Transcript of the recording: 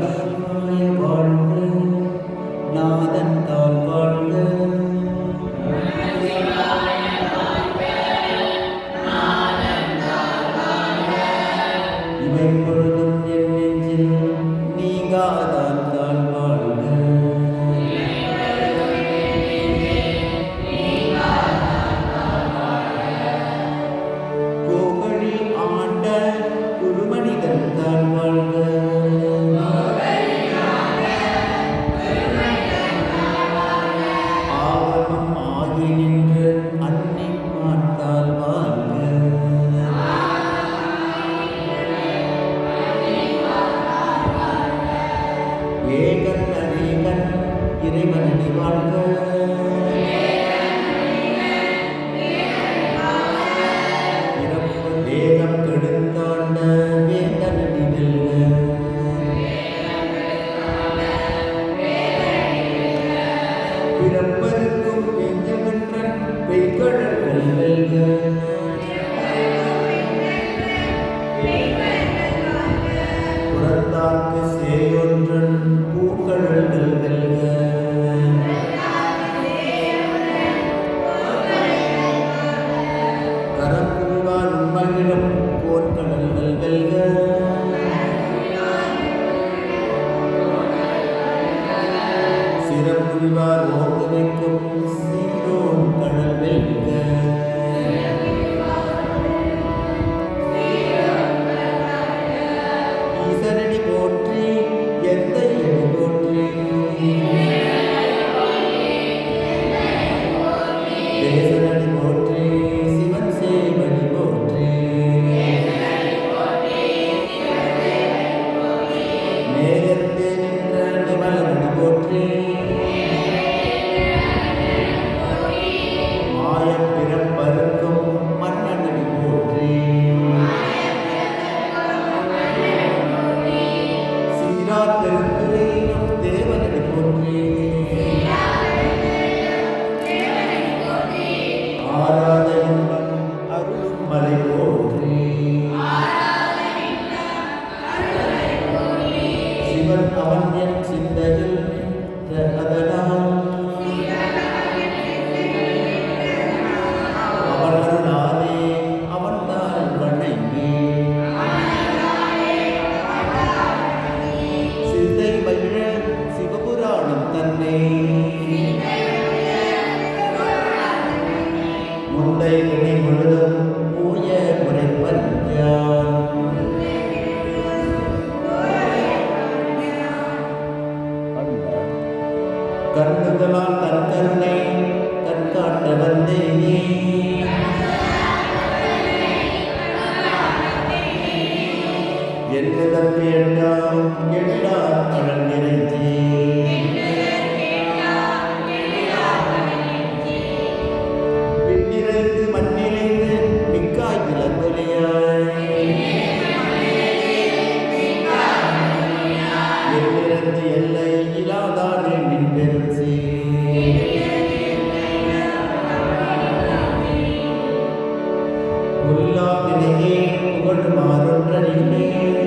生 ஏகன் அநேகன் இறைவனடி வாழ்க. வேதம் கெடுத்தாண்ட வேதனடி வெல்க. பிறப்பருக்கும் பெஞ்சகன்றன் பெய்கடல் ஈசனடி போற்றி எந்த இடி போற்றி? தேசனடி போற்றி சிவன் சேவடி போற்றி. Hare கண்ணுதலால் தன் கருணை கண்காட்ட வந்தேனே. என்னிடம் வேண்டாம் எல்லாம் பழம் நிறைந்த உலா வினையே புகழ் மாறொன்ற நின்மையே